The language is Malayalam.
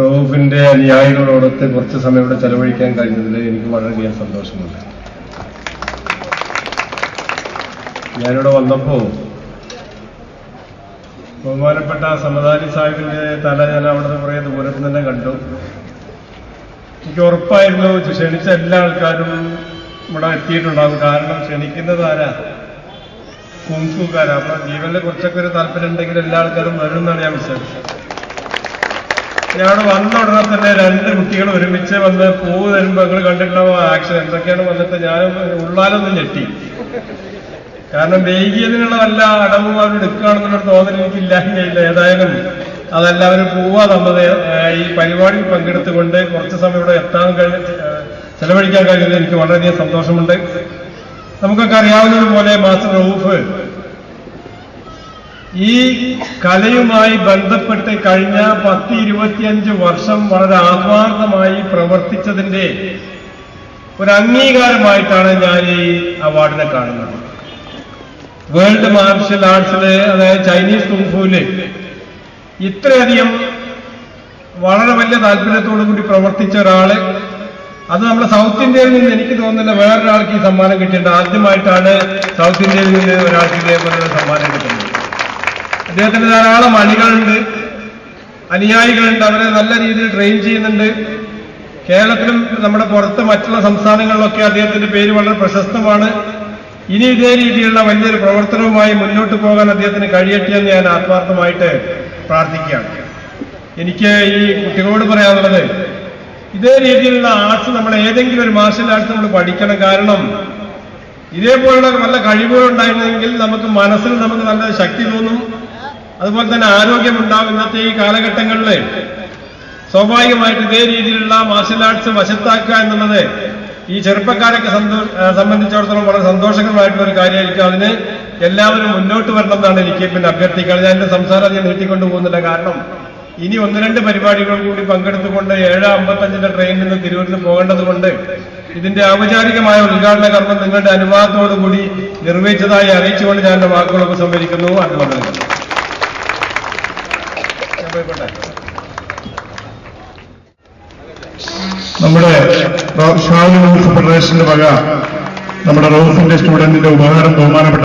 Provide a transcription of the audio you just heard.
റൌഫിന്റെ അനുയായികളോടൊത്ത് കുറച്ച് സമയം ഇവിടെ ചെലവഴിക്കാൻ കഴിഞ്ഞതിൽ എനിക്ക് വളരെയധികം സന്തോഷമുണ്ട്. ഞാനിവിടെ വന്നപ്പോ ബഹുമാനപ്പെട്ട സമദാനി സാഹിബിന്റെ തല ഞാൻ അവിടുന്ന് കുറേ ദൂരത്ത് തന്നെ കണ്ടു. എനിക്ക് ഉറപ്പായിരുന്നു ക്ഷണിച്ച എല്ലാ ആൾക്കാരും ഇവിടെ എത്തിയിട്ടുണ്ടാകും. കാരണം ക്ഷണിക്കുന്നത് ആരാ? കുങ്കുകാരാ അപ്പൊ ജീവനിൽ കുറച്ചൊക്കെ ഒരു താല്പര്യം ഉണ്ടെങ്കിൽ എല്ലാ ആൾക്കാരും വരും എന്നാണ് ഞാൻ വിശ്വസിച്ചത്. ഞാൻ വന്ന ഉടനെ തന്നെ രണ്ട് കുട്ടികൾ ഒരുമിച്ച് വന്ന് പൂവ് തരുമ്പോ നിങ്ങൾ കണ്ടിട്ടുണ്ടാവും ആക്ഷൻ എന്തൊക്കെയാണ് വന്നിട്ട് ഞാൻ ഉള്ളാലൊന്നും ഞെട്ടി. കാരണം വൈകിയതിനുള്ള വല്ല അടവും അവർ എടുക്കുകയാണെന്നുള്ള തോന്നൽ എനിക്കില്ലായില്ല ഏതായാലും അതെല്ലാവരും പോവാ തന്നത്. ഈ പരിപാടിയിൽ പങ്കെടുത്തുകൊണ്ട് കുറച്ച് സമയം ഇവിടെ എത്താൻ കഴിഞ്ഞ ചെലവഴിക്കാൻ കഴിഞ്ഞത് എനിക്ക് വളരെയധികം സന്തോഷമുണ്ട്. നമുക്കൊക്കെ അറിയാവുന്നതുപോലെ മാസ്റ്റർ റൂഫ് ഈ കലയുമായി ബന്ധപ്പെട്ട് കഴിഞ്ഞ പത്ത് ഇരുപത്തിയഞ്ച് വർഷം വളരെ ആത്മാർത്ഥമായി പ്രവർത്തിച്ചതിന്റെ ഒരു അംഗീകാരമായിട്ടാണ് ഞാൻ ഈ അവാർഡിനെ കാണുന്നത്. വേൾഡ് മാർഷൽ ആർട്സിൽ അതായത് ചൈനീസ് കുങ്ഫുവിൽ ഇത്രയധികം വളരെ വലിയ താല്പര്യത്തോടു കൂടി പ്രവർത്തിച്ച ഒരാൾ. അത് നമ്മുടെ സൗത്ത് ഇന്ത്യയിൽ നിന്ന് എനിക്ക് തോന്നുന്നില്ല വേറൊരാൾക്ക് ഈ സമ്മാനം കിട്ടിയിട്ടുണ്ട്. ആദ്യമായിട്ടാണ് സൗത്ത് ഇന്ത്യയിൽ നിന്ന് ഒരാൾക്ക് ഇതേപോലെ സമ്മാനം കിട്ടുന്നത്. അദ്ദേഹത്തിന് ധാരാളം അണികളുണ്ട്. അനുയായികളുണ്ട്. അവരെ നല്ല രീതിയിൽ ട്രെയിൻ ചെയ്യുന്നുണ്ട്. കേരളത്തിലും നമ്മുടെ പുറത്ത് മറ്റുള്ള സംസ്ഥാനങ്ങളിലൊക്കെ അദ്ദേഹത്തിന്റെ പേര് വളരെ പ്രശസ്തമാണ്. ഇനി ഇതേ രീതിയിലുള്ള വലിയൊരു പ്രവർത്തനവുമായി മുന്നോട്ട് പോകാൻ അദ്ദേഹത്തിന് കഴിയട്ടെ എന്ന് ഞാൻ ആത്മാർത്ഥമായിട്ട് പ്രാർത്ഥിക്കുകയാണ്. എനിക്ക് ഈ കുട്ടികളോട് പറയാനുള്ളത് ഇതേ രീതിയിലുള്ള ആർട്സ് നമ്മൾ ഏതെങ്കിലും ഒരു മാർഷൽ ആർട്സ് നമ്മൾ പഠിക്കണം. കാരണം ഇതേപോലുള്ള നല്ല കഴിവുകൾ ഉണ്ടായിരുന്നെങ്കിൽ നമുക്ക് മനസ്സിൽ നമുക്ക് നല്ല ശക്തി തോന്നും. അതുപോലെ തന്നെ ആരോഗ്യമുണ്ടാവും ഇന്നത്തെ ഈ കാലഘട്ടങ്ങളിൽ സ്വാഭാവികമായിട്ട് ഇതേ രീതിയിലുള്ള മാർഷൽ ആർട്സ് വശത്താക്കുക എന്നുള്ളത് ഈ ചെറുപ്പക്കാരൊക്കെ സംബന്ധിച്ചിടത്തോളം വളരെ സന്തോഷകരമായിട്ടുള്ള ഒരു കാര്യമായിരിക്കും. അതിന് എല്ലാവരും മുന്നോട്ട് വരണം എന്നാണ് എനിക്ക് പിന്നെ അഭ്യർത്ഥിക്കുന്നത് ഞാൻ എന്റെ സംസാരം ഞാൻ നീട്ടിക്കൊണ്ടു പോകുന്നില്ല. കാരണം ഇനി ഒന്ന് രണ്ട് പരിപാടികൾ കൂടി പങ്കെടുത്തുകൊണ്ട് ഏഴ് അമ്പത്തഞ്ചിന്റെ ട്രെയിനിൽ നിന്ന് തിരുവനന്തപുരത്ത് പോകേണ്ടതുകൊണ്ട് ഇതിന്റെ ഔപചാരികമായ ഉദ്ഘാടന കർമ്മം നിങ്ങളുടെ അനുവാദത്തോടുകൂടി നിർവഹിച്ചതായി അറിയിച്ചുകൊണ്ട് ഞാൻ എന്റെ വാക്കുകൾ ഉപസംഹരിക്കുന്നു പോയിക്കോട്ടെ നമ്മുടെ ഷാലി ഫെഡറേഷന്റെ വക നമ്മുടെ റോസിന്റെ സ്റ്റുഡന്റിന്റെ ഉപഹാരം ബഹുമാനപ്പെട്ട